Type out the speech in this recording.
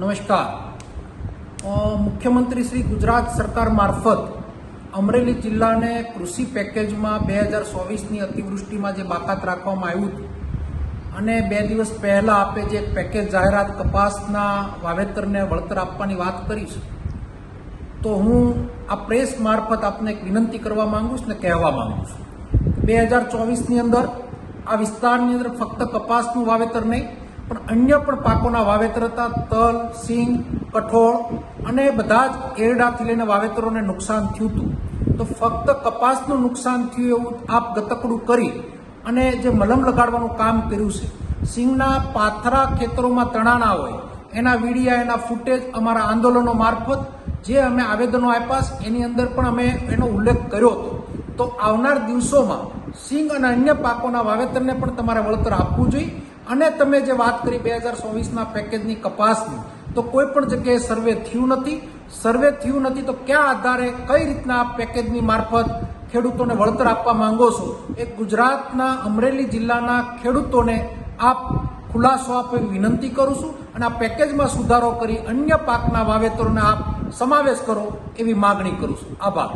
નમસ્કાર. મુખ્યમંત્રી શ્રી ગુજરાત સરકાર મારફત અમરેલી જિલ્લાને કૃષિ પેકેજમાં બે હજાર ચોવીસની અતિવૃષ્ટિમાં જે બાકાત રાખવામાં આવ્યું અને બે દિવસ પહેલા આપે જે પેકેજ જાહેરાત કપાસના વાવેતરને વળતર આપવાની વાત કરી છે, તો હું આ પ્રેસ મારફત આપને એક વિનંતી કરવા માંગુ છું ને કહેવા માંગુ છું. બે હજાર ચોવીસની અંદર આ વિસ્તારની અંદર ફક્ત કપાસનું વાવેતર નહીં પણ અન્ય પણ પાકોના વાવેતર હતા, તલ, સિંગ, કઠોળ અને બધા જ એરડાથી લઈને વાવેતરોને નુકસાન થયું હતું. તો ફક્ત કપાસનું નુકસાન થયું એવું આપ ગતકડું કરી અને જે મલમ લગાડવાનું કામ કર્યું છે, સિંગના પાથરા ખેતરોમાં તણાના હોય, એના વીડિયા, એના ફૂટેજ અમારા આંદોલનો મારફત જે અમે આવેદનો આપ્યા છે, એની અંદર પણ અમે એનો ઉલ્લેખ કર્યો હતો. તો આવનાર દિવસોમાં સિંગ અને અન્ય પાકોના વાવેતરને પણ તમારે વળતર આપવું જોઈએ. અને તમે જે વાત કરી બે હજાર ચોવીસના પેકેજની કપાસની, તો કોઈ પણ જગ્યાએ સર્વે થયું નથી. સર્વે થયું નથી તો કયા આધારે, કઈ રીતના પેકેજની મારફત ખેડૂતોને વળતર આપવા માંગો છો? એ ગુજરાતના અમરેલી જિલ્લાના ખેડૂતોને આપ ખુલાસો આપે વિનંતી કરું છું અને આ પેકેજમાં સુધારો કરી અન્ય પાકના વાવેતરોને આપ સમાવેશ કરો એવી માગણી કરું છું. આભાર.